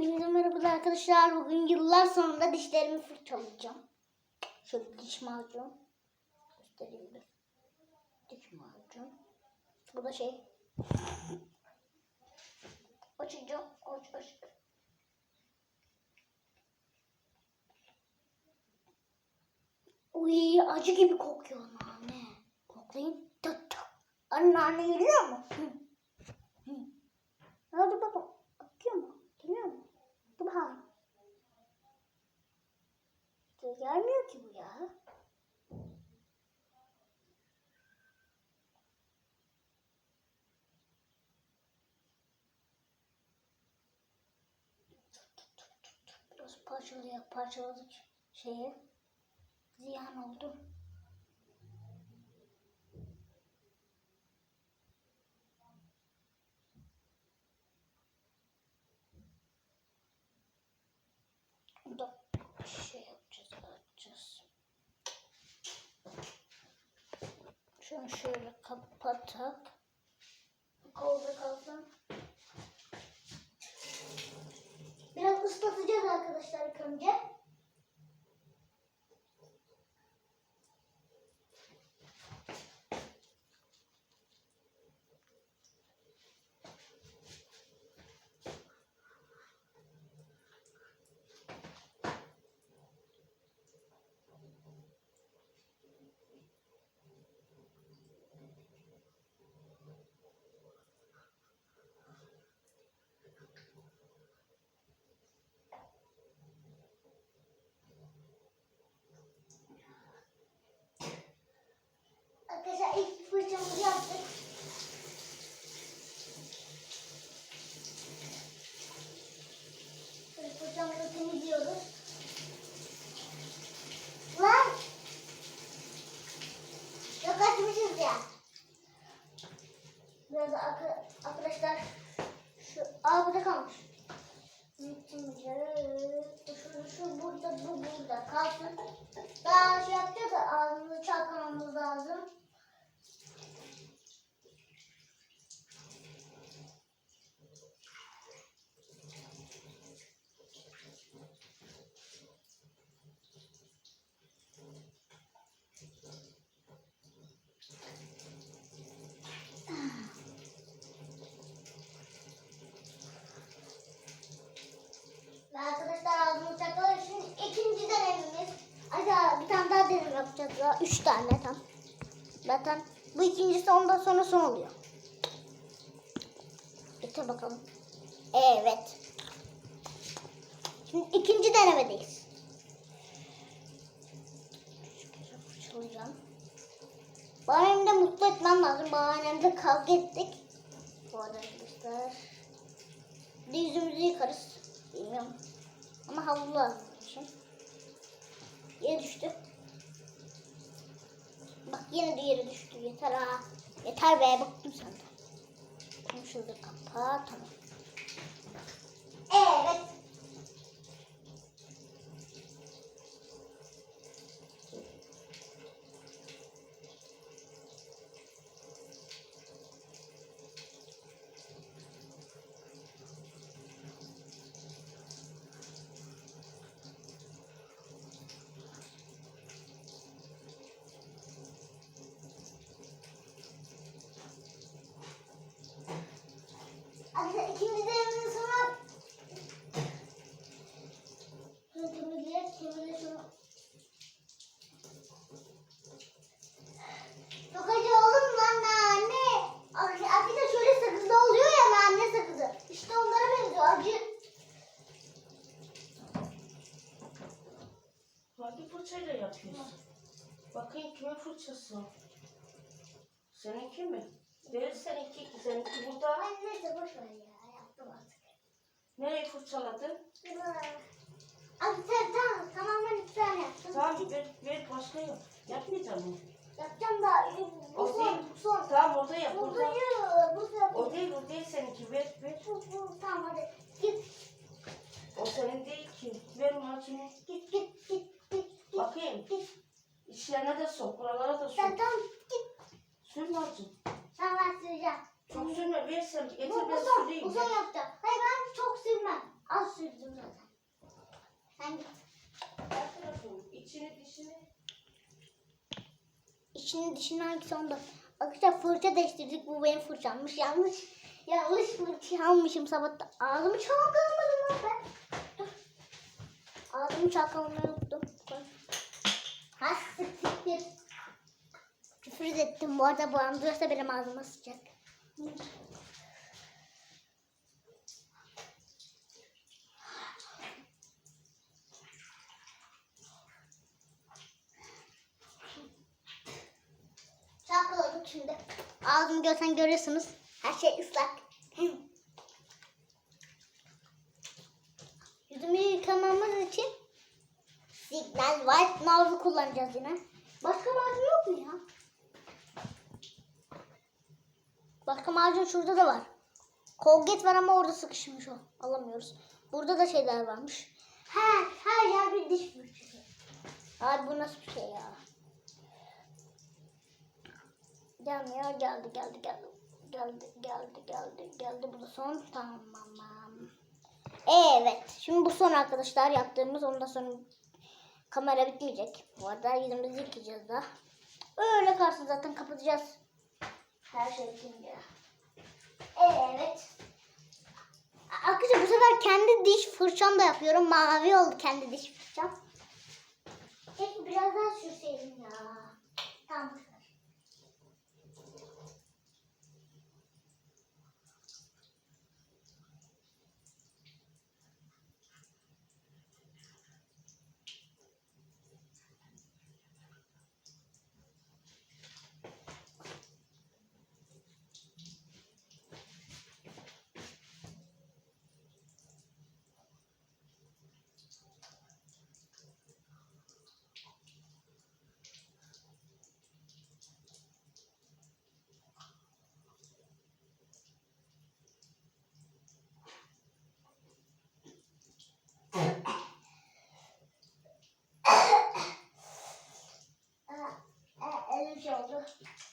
Hepinize merhaba arkadaşlar. Bugün yıllar sonra dişlerimi fırçalayacağım. Şöyle diş macun. Göstereyim bir. Diş macun. Bu da şey. Açacağım. Aç aç. Uy acı gibi kokuyor nane. Koklayayım. Tut tut. Anne nane geliyor mu? Oldu baba? Akıyor mu? Geliyor mu? Dur bakalım. İşte gelmiyor ki bu ya. Biraz parçalayak parçaladık şeyi. Ziyan oldu. da şey yapacağız, açacağız. Şunu şöyle kapatıp kolda kalsın. Biraz ıslatacağız Arkadaşlar ilk fırçamızı yaptık. Şöyle fırçamızı temizliyoruz. Lan! Yok açmışız ya. Biraz arka- arkadaşlar şu aa burada kalmış. Şimdi şu, şu burada bu burada kalsın. Daha şey yapacağız da ağzımızı çalkalamamız lazım. Ve arkadaşlar ağzımızı çakalar için ikinci denememiz. Acaba bir tane daha daha. Üç tane tam. Zaten bu ikincisi ondan sonra son oluyor. Getir bakalım. Evet. Şimdi ikinci denemedeyiz. Fırçalayacağım. Babaannemde mutlu etmem lazım. Babaannemde kavga ettik. Bu arada arkadaşlar. Bir de yüzümüzü yıkarız. Bilmiyorum. Ama havlu lazım için. Yere düştü. Yine de yere düştü. Yeter ha. Yeter be bıktım senden. Bunu şurada kapat. Tamam. Evet. Arkadaşlar ikinci denemenin sonra şunu temizleyip temizle şunu. Çok acı olur mu lan anne? Arkadaşlar şöyle sakızlı oluyor ya anne sakızı. İşte onlara benziyor acı. Hangi fırçayla yapıyorsun? Bakayım kimin fırçası o? Seninki mi? Değil seninki. Seninki burada. Ay neyse boş ver ya yaptım artık. Nereyi fırçaladın? Abi sen tamam tamamen iki tane yaptım. Tamam ver, ver başka yap. Yapmayacağım mı? Yapacağım da bu O son değil. bu son. Tamam orada yap. Bu Orada. bu bu O değil o değil seninki. Ver ver. bu bu tamam hadi git O senin değil ki. Ver macunu. git git git git Bakayım. git. İçlerine de sok. Buralara da Sen sok. tamam git. Sür macun. Sen ben süreceğim. Çok sürme. Ver sen. Getir Bu, bu ben son, süreyim. bu son yapacağım. Az sürdüm zaten. Sen git. Her tarafın içini dişini. İçini dişini hangisi onda? Arkadaşlar fırça değiştirdik. Bu benim fırçammış. Yanlış. Yanlış fırça almışım sabahta. Ağzımı çalkalamadım lan ben. Dur. Ağzımı çalkalamayı unuttum. Ha siktir. Küfür ettim. Bu arada bu andırsa benim ağzıma sıcak. Ağzımı görsen görüyorsunuz. Her şey ıslak. Yüzümü yıkamamız için Signal White Mouse'u kullanacağız yine. Başka macun yok mu ya? Başka macun şurada da var. Colgate var ama orada sıkışmış o. Alamıyoruz. Burada da şeyler varmış. Her, her yer bir diş fırçası. Abi bu nasıl bir şey ya? Gelmiyor. Geldi, geldi, geldi. Geldi, geldi, geldi, geldi. Bu da son. Tamam. Evet. Şimdi bu son arkadaşlar yaptığımız. Ondan sonra kamera bitmeyecek. Bu arada yüzümüzü yıkayacağız da. Öyle kalsın zaten kapatacağız. Her şey bitince. Evet. Arkadaşlar bu sefer kendi diş fırçam da yapıyorum. Mavi oldu kendi diş fırçam. Keşke biraz daha sürseydim ya. Tamam. questions.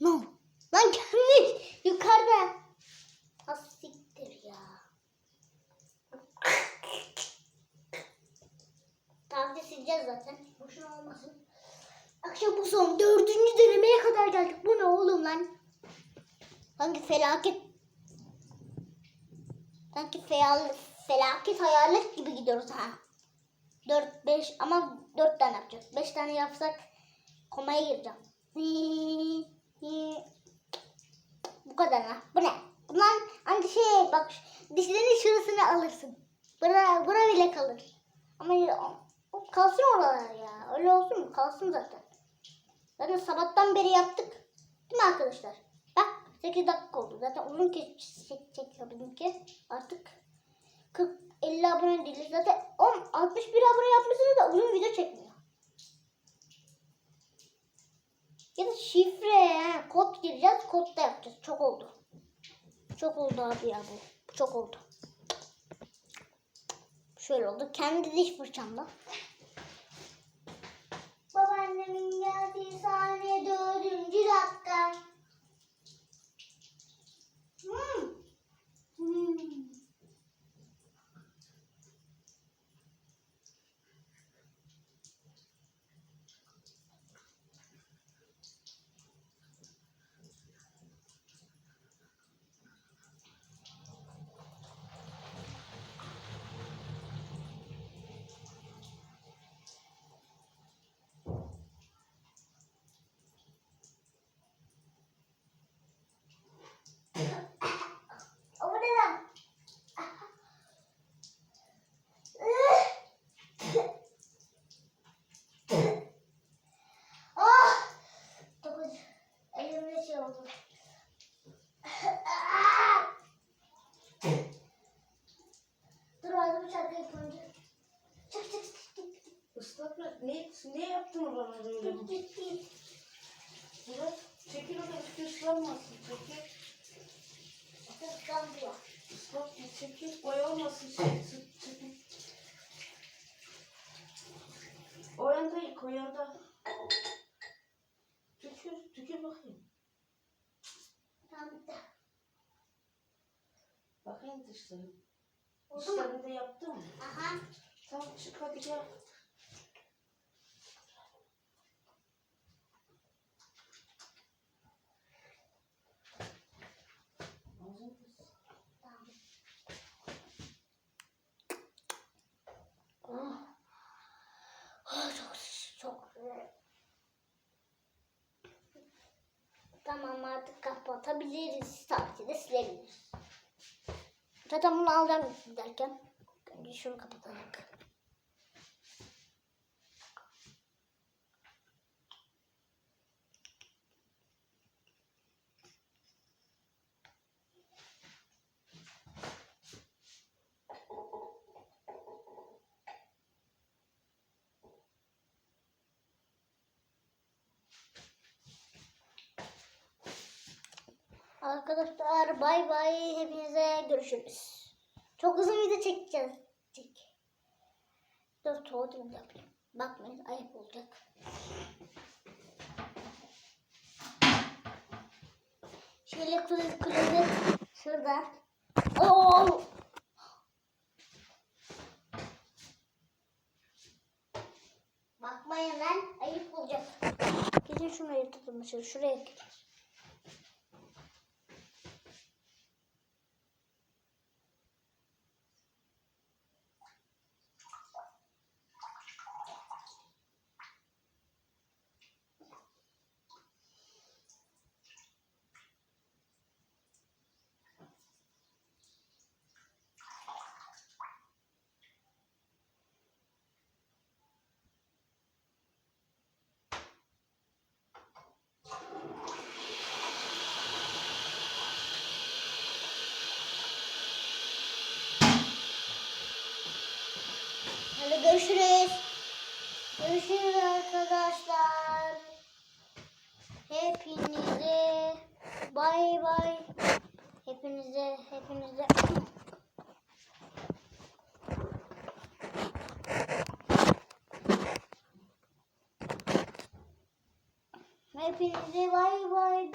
Ne oldu? Lan gelmiş yukarıda. Asiktir ya. Tatlı sileceğiz zaten. Boşuna olmasın. Akşam bu son dördüncü denemeye kadar geldik. Bu ne oğlum lan? Sanki felaket Sanki feyal, felaket hayalet gibi gidiyoruz ha. 4 5 ama 4 tane yapacağız. 5 tane yapsak komaya gireceğim. Bu kadar ha. Bu ne? Bundan hangi şey bak dişlerin şurasını alırsın. Bura, bura bile kalır. Ama o kalsın oralar ya. Öyle olsun mu? Kalsın zaten. Zaten sabahtan beri yaptık. Değil mi arkadaşlar? Bak 8 dakika oldu. Zaten uzun kes çek, çekiyor benimki. Artık 40 50 abone değiliz. Zaten 10 61 abone yapmışsınız da uzun video çekmiyor. Ya da şifre, he, kod gireceğiz. Kod da yapacağız. Çok oldu. Çok oldu abi ya bu. Çok oldu. Şöyle oldu. Kendi diş fırçamla. Babaannemin geldiği saniye dördüncü dakika. Hmm. Hmm. O bu ne lan? Ah! Çok acı. Elimde şey oldu. Ah! Yavrum benim. Murat çekil orada ıslanmasın çekil. Islandı. Islatma çekil. Boya olmasın şey. sık- Çekil. O yanda yık o yanda. Tükür, tükür bakayım. Tamam da. Bakayım mu? Dişlerini de yaptın mı? Aha. Tamam çık hadi gel. Tamam artık kapatabiliriz. Tabii de silebiliriz. Zaten bunu alacağım derken önce şunu kapatalım. Arkadaşlar bay bay hepinize görüşürüz. Çok uzun video çekeceğiz. Çek. Dur tuvaletimi de yapayım. Bakmayın ayıp olacak. Şöyle klozet klozet şurada. Oo! Bakmayın lan ayıp olacak. Gidin şuraya tutun şuraya. Şuraya Hadi görüşürüz. Görüşürüz arkadaşlar. Hepinize bay bay. Hepinize hepinize Hepinize bay bay.